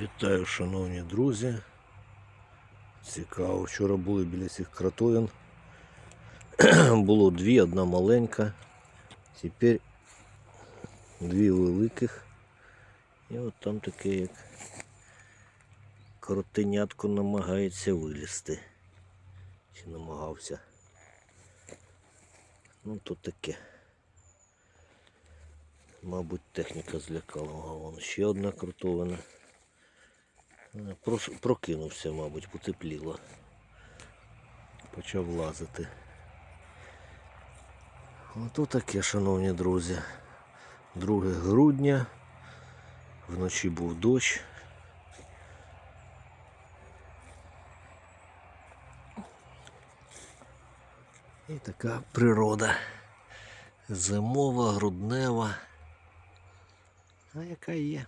Вітаю, шановні друзі. Цікаво, вчора були біля цих кротовин. Було дві, одна маленька. Тепер дві великих. І от там таке як кротенятко намагається вилізти. Чи намагався. Ну то таке. Мабуть, техніка злякала. Вон ще одна крутовина. Прокинувся, мабуть, потепліло. Почав лазити. Ото таке, шановні друзі. 2 грудня. Вночі був дощ. І така природа. Зимова, груднева. А яка є?